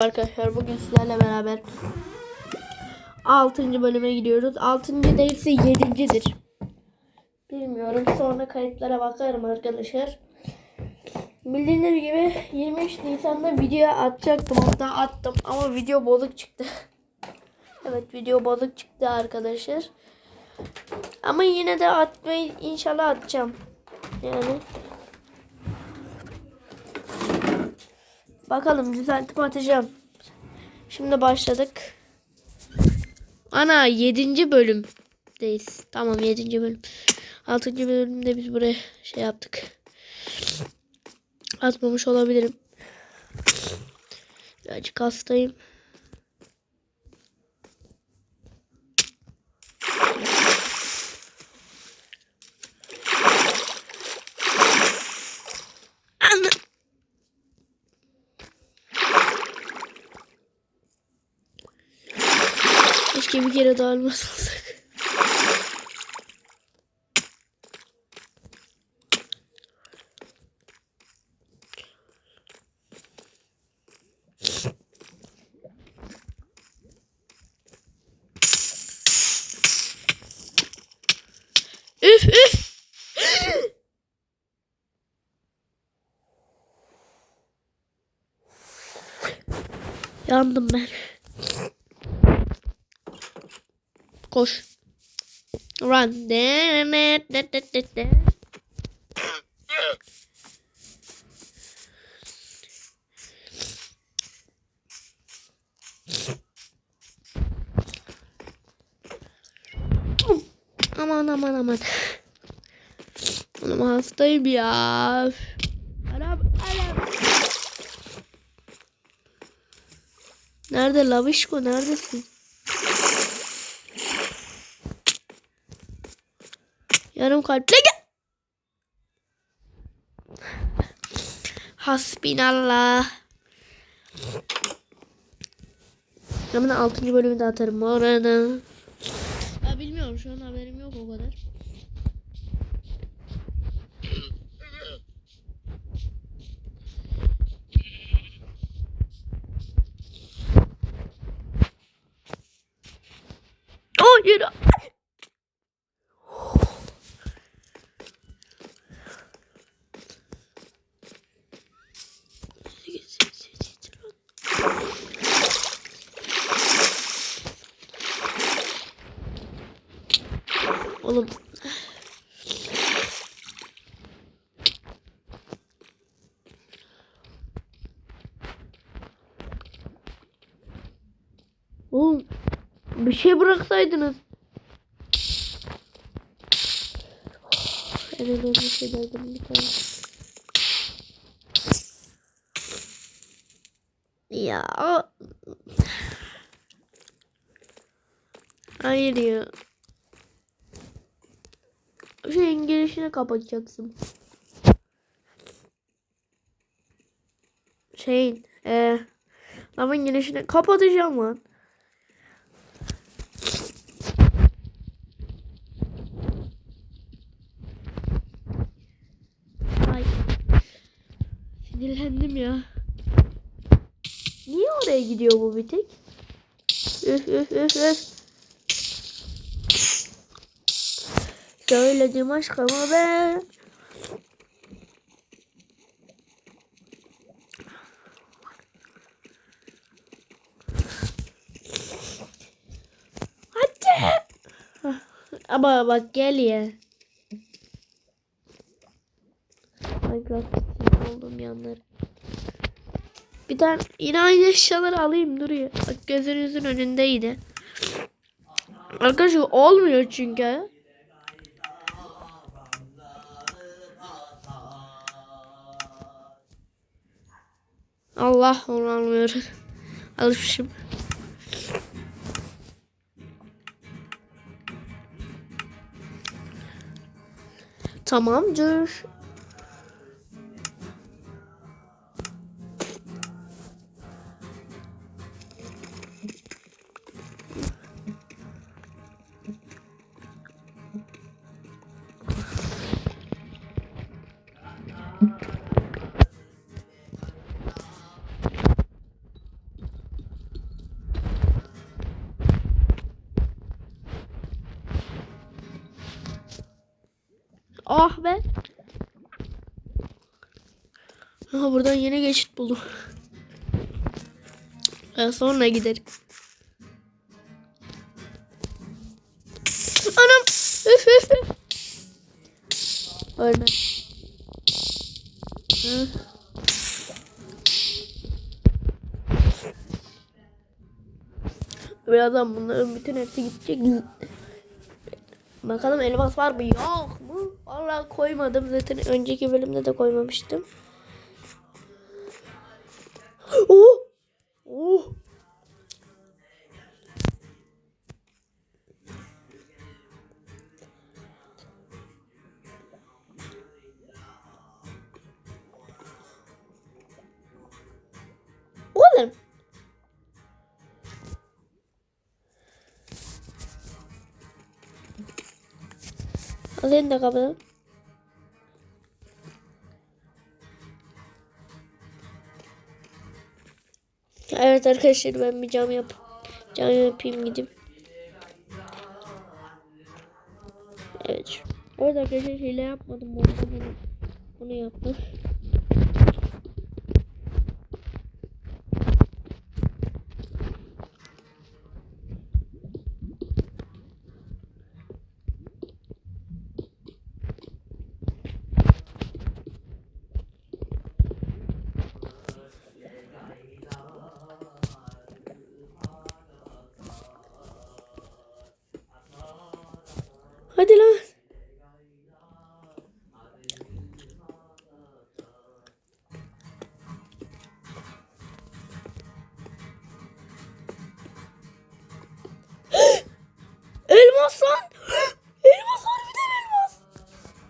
Arkadaşlar bugün sizlerle beraber 6. bölüme gidiyoruz. 6. değilse 7.dir. Bilmiyorum. Sonra kayıtlara bakarım arkadaşlar. Bildiğiniz gibi 23 Nisan'da video atacaktım. Hatta attım ama video bozuk çıktı. evet video bozuk çıktı arkadaşlar. Ama yine de atmayı inşallah atacağım. Yani Bakalım düzeltip atacağım. Şimdi başladık. Ana 7. bölümdeyiz. Tamam 7. bölüm. 6. bölümde biz buraya şey yaptık. Atmamış olabilirim. Birazcık hastayım. Keşke bir kere daha ölmez olsak. Üf üf. Yandım ben. Koş. Run. Aman aman aman. Oğlum hastayım ya. Arab, Arab. Nerede Lavişko neredesin? Yarım kalple gel. Hasbinallah. Hemen 6. bölümü de atarım bu arada. Ya bilmiyorum şu an haberim yok o kadar. Oh Oğlum. Oğlum bir şey bıraksaydınız. Evet bir şey derdim bir tane. Ya. Hayır ya. Şeyin girişini kapatacaksın. Şeyin e, lavın girişini kapatacağım lan. Ay. Sinirlendim ya. Niye oraya gidiyor bu bir tek? Üf üf üf üf. Söyledim aşkıma ben. Hadi. Ama bak gel ya. Minecraft olduğum yanları. Bir tane yine aynı eşyaları alayım duruyor. Bak gözünüzün önündeydi. Arkadaşlar olmuyor çünkü. Allah onu anlıyorum. Alışmışım. Tamamdır. Aha buradan yeni geçit buldum. Ben sonra giderim. Anam. Üf üf. Öyle. Hı. Birazdan bunların bütün hepsi gidecek. Bakalım elmas var mı? Yok mu? Vallahi koymadım. Zaten önceki bölümde de koymamıştım. Alayım da kapıdan. Evet arkadaşlar ben bir cam yap. Cam yapayım gidip. Evet. Evet arkadaşlar hile yapmadım. Bunu, bunu yaptım.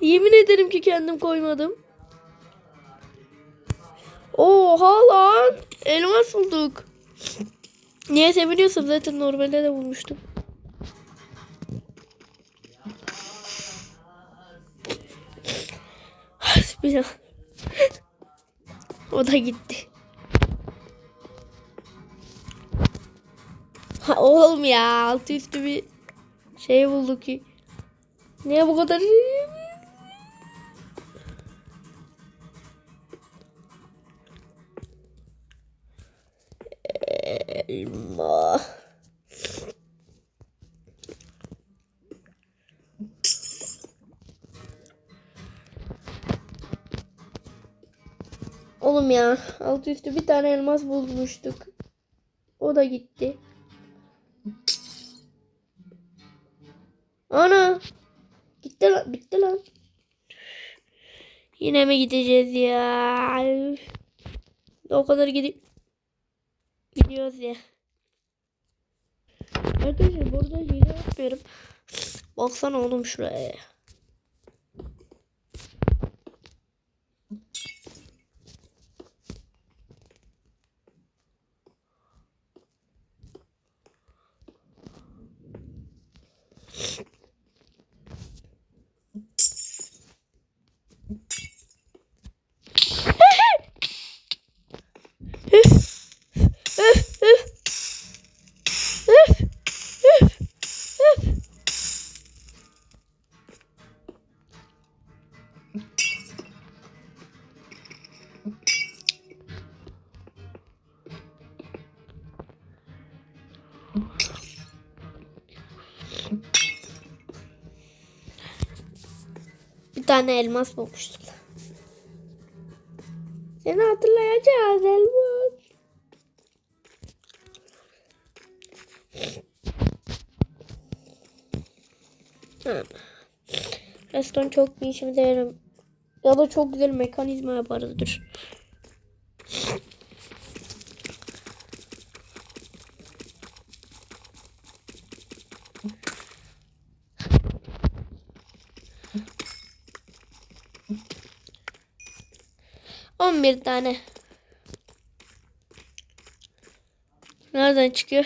Yemin ederim ki kendim koymadım. Oha lan. Elmas bulduk. Niye seviniyorsam zaten normalde de bulmuştum. Hasbinallah. o da gitti. Ha, oğlum ya altı üstü bir şey bulduk ki. Niye bu kadar Elma. Oğlum ya altı üstü bir tane elmas bulmuştuk. O da gitti. Ana. Gitti lan. Bitti lan. Yine mi gideceğiz ya? O kadar gidip gidiyoruz ya. Arkadaşlar burada hile yapıyorum. Baksana oğlum şuraya. Tane elmas bulmuştuk. Seni hatırlayacağız elmas. Reston çok bir işimi denerim. Ya da çok güzel mekanizma yaparız. Bir tane. Nereden çıkıyor?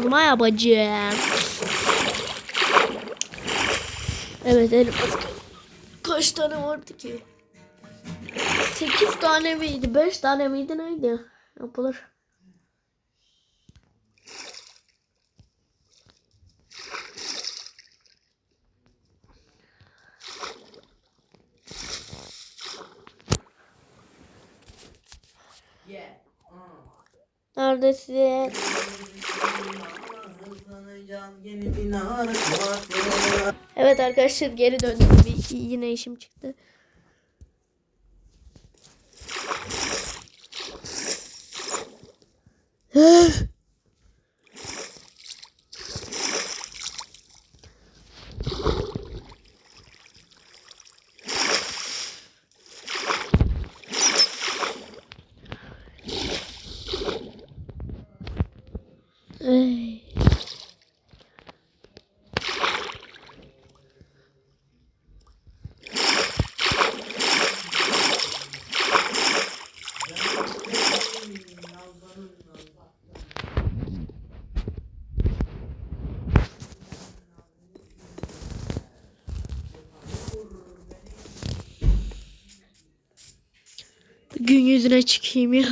Kazma yapacağım. Evet elmas kaç tane vardı ki? 8 tane miydi? 5 tane miydi neydi? Yapılır. Neredesin? Evet arkadaşlar geri döndüm. Bir, yine işim çıktı. Ay. Gün yüzüne çıkayım ya.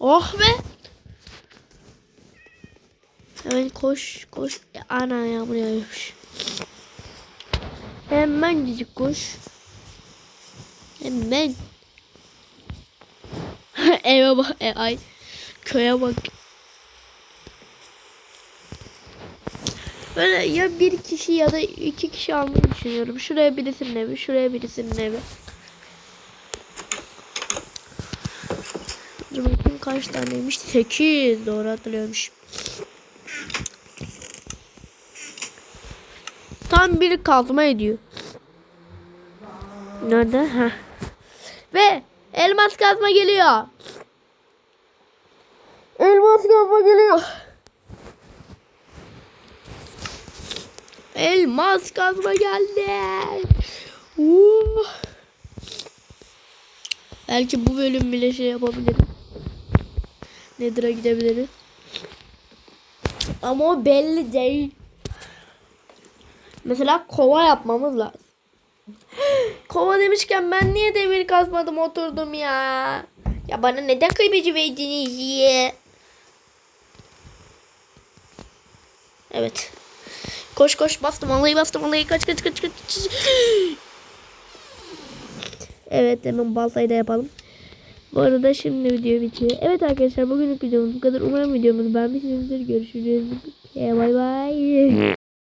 Oh be. Hemen koş koş. Ana ya buraya yoş. Hemen cicik koş. Hemen. Eve bak. E, ay. Köye bak. Böyle ya bir kişi ya da iki kişi almayı düşünüyorum. Şuraya birisinin evi, şuraya birisinin evi. Dur bakayım kaç taneymiş? 8. Doğru hatırlıyormuş. Tam biri kazma ediyor. Nerede? Heh. Ve elmas kazma geliyor. Elmas kazma geliyor. Elmas kazma geldi. Uh. Belki bu bölüm bile şey yapabilirim. Nether'a gidebiliriz. Ama o belli değil. Mesela kova yapmamız lazım. kova demişken ben niye demir kazmadım oturdum ya. Ya bana neden kıymacı verdiniz ya? Evet. Koş koş bastım alayı bastım alayı kaç kaç kaç kaç. Evet hemen baltayı da yapalım. Bu arada şimdi video bitiyor. Evet arkadaşlar bugünlük videomuz bu kadar. Umarım videomuzu beğenmişsinizdir. Görüşürüz. Bay bay.